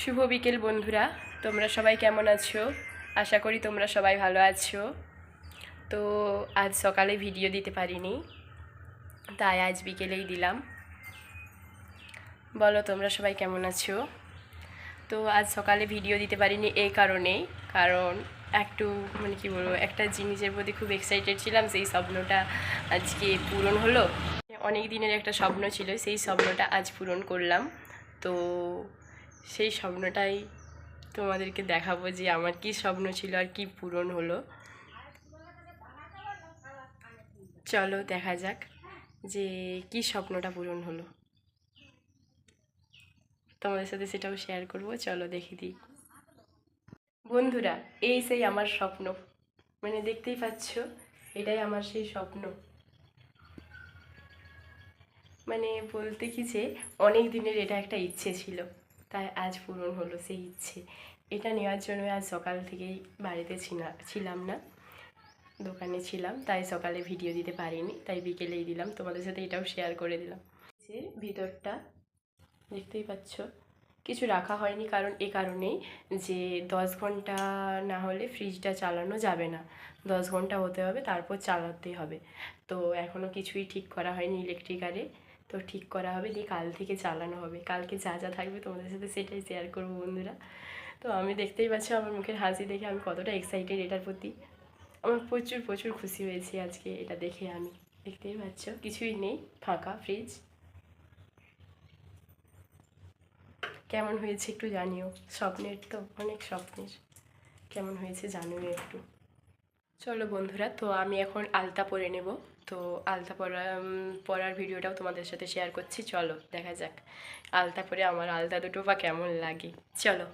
শুভ বিকেল, বন্ধুরা। তোমরা সবাই কেমন আছো? আশা করি তোমরা সবাই ভালো আছো। তো আজ সকালে ভিডিও দিতে পারিনি, তাই আজ বিকেলেই দিলাম। বলো, তোমরা সবাই কেমন আছো? তো আজ সকালে ভিডিও দিতে পারিনি এই কারণেই, কারণ একটু মানে কি বলব, একটা জিনিসের প্রতি খুব এক্সাইটেড ছিলাম, সেই স্বপ্নটা আজকে পূরণ হলো। অনেক দিনের একটা স্বপ্ন ছিল, সেই স্বপ্নটা আজ পূরণ করলাম। তো সেই স্বপ্নটাই তোমাদেরকে দেখাবো যে আমার কি স্বপ্ন ছিল আর কি পূরণ হলো। চলো দেখা যাক যে কি স্বপ্নটা পূরণ হলো। তোমাদের সাথে সেটাও শেয়ার করব, চলো দেখে দিই। বন্ধুরা, এই সেই আমার স্বপ্ন। মানে দেখতেই পাচ্ছ, এটাই আমার সেই স্বপ্ন। মানে বলতে কি যে, অনেক দিনের এটা একটা ইচ্ছে ছিল। তাই আজ পূরণ হলো সেই ইচ্ছে। এটা নেওয়ার জন্য আজ সকাল থেকেই বাড়িতে ছিলাম না। দোকানে ছিলাম, তাই সকালে ভিডিও দিতে পারিনি। তাই বিকেলেই দিলাম। তোমাদের সাথে এটাও শেয়ার করে দিলাম। যে ভিতরটা দেখতেই পাচ্ছ, কিছু রাখা হয়নি কারণ এ কারণেই যে দশ ঘণ্টা না হলে ফ্রিজটা চালানো যাবে না। দশ ঘণ্টা হতে হবে, তারপর চালাতে হবে। তো এখনও কিছুই ঠিক করা হয়নি ইলেকট্রিকারে তো ঠিক করা হবে, দিয়ে কাল থেকে চালানো হবে। কালকে যা যা থাকবে তোমাদের সাথে সেটাই শেয়ার করব বন্ধুরা। তো আমি দেখতেই পাচ্ছি আমার মুখের হাসি দেখে আমি কতটা এক্সাইটেড এটার প্রতি। আমার প্রচুর প্রচুর খুশি হয়েছি আজকে এটা দেখে আমি। দেখতেই পাচ্ছ, কিছুই নেই, ফাঁকা ফ্রিজ কেমন হয়েছে একটু জানিও। স্বপ্নের তো অনেক স্বপ্নের। কেমন হয়েছে জানিও একটু। চলো বন্ধুরা, তো আমি এখন আলতা পরে নেব। তো আলতা পরা পরার ভিডিওটাও তোমাদের সাথে শেয়ার করছি, চলো, দেখা যাক। আলতা পরে আমার আলতা দুটো বা কেমন লাগে। চলো,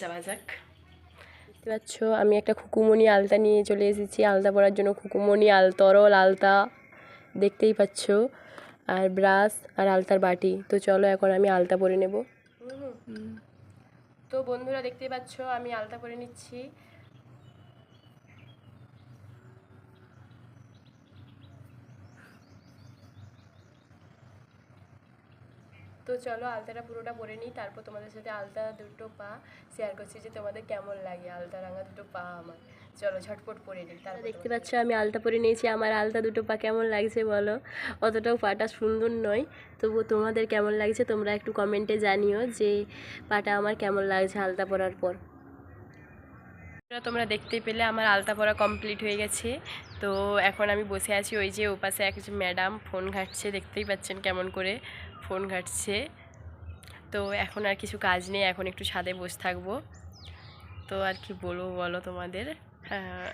যাওয়া যাক। দেখতে পাচ্ছ, আমি একটা খুকুমনি আলতা নিয়ে চলে এসেছি। আলতা পরার জন্য খুকুমনি আল তরল আলতা, দেখতেই পাচ্ছ। আর ব্রাশ আর আলতার বাটি। তো চলো, এখন আমি আলতা পরে নেব। তো বন্ধুরা, দেখতেই পাচ্ছ, আমি আলতা পরে নিচ্ছি। তো চলো আলতাটা পুরোটা পরে নিই তারপর তোমাদের সাথে আলতা দুটো পা শেয়ার করছি যে তোমাদের কেমন লাগে। আলতা রাঙা দুটো পা আমার। চলো ঝটপট পরে নিই তারপর দেখতে পাচ্ছ আমি আলতা পরে নিয়েছি আমার আলতা দুটো পা কেমন লাগছে বলো? অতটাও পাটা সুন্দর নয় তবু তোমাদের কেমন লাগছে তোমরা একটু কমেন্টে জানিও যে পাটা আমার কেমন লাগছে আলতা পরার পর। তোমরা দেখতে পেলে আমার আলতা পরা কমপ্লিট হয়ে গেছে। তো এখন আমি বসে আছি ওই যে ওপাশে একজন ম্যাডাম ফোন ঘাটছে, দেখতেই পাচ্ছেন কেমন করে ফোন ঘাটছে। তো এখন আর কিছু কাজ নেই, এখন একটু ছাদে বসে থাকব। তো আর কি বলব বলো তোমাদের? হ্যাঁ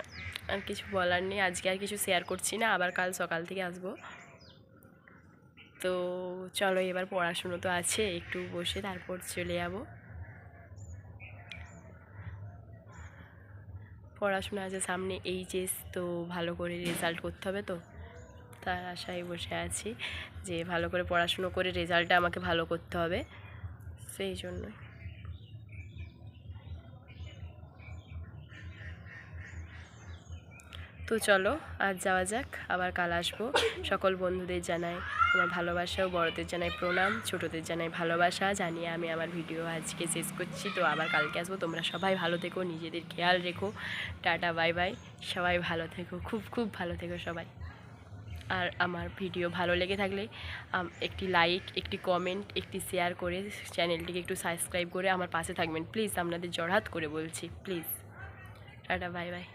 আর কিছু বলার নেই, আজকে আর কিছু শেয়ার করছি না, আবার কাল সকাল থেকে আসব। তো চলো এবার পড়াশুনো তো আছে, একটু বসে তারপর চলে যাব। পড়াশোনা আছে সামনে এইচএস তো ভালো করে রেজাল্ট করতে হবে তো। তার আশায় বসে আছি যে ভালো করে পড়াশুনো করে রেজাল্টটা আমাকে ভালো করতে হবে। সেই জন্যই। তো চলো, আজ যাওয়া যাক, আবার কাল আসব। সকল বন্ধুদের জানাই আমার ভালোবাসা ও বড়দের জানাই প্রণাম, ছোটদের জানাই ভালোবাসা, জানিয়ে আমি আমার ভিডিও আজকে শেষ করছি। তো আবার কালকে আসব। তোমরা সবাই ভালো থেকো, নিজেদের খেয়াল রেখো। Tata, bye bye. সবাই ভালো থেকো, খুব খুব ভালো থেকো সবাই। আর আমার ভিডিও ভালো লেগে থাকলে একটি লাইক একটি কমেন্ট একটি শেয়ার করে চ্যানেলটিকে একটু সাবস্ক্রাইব করে আমার পাশে থাকবেন। প্লিজ আপনাদের জড়হাত করে বলছি। Please tata, bye bye.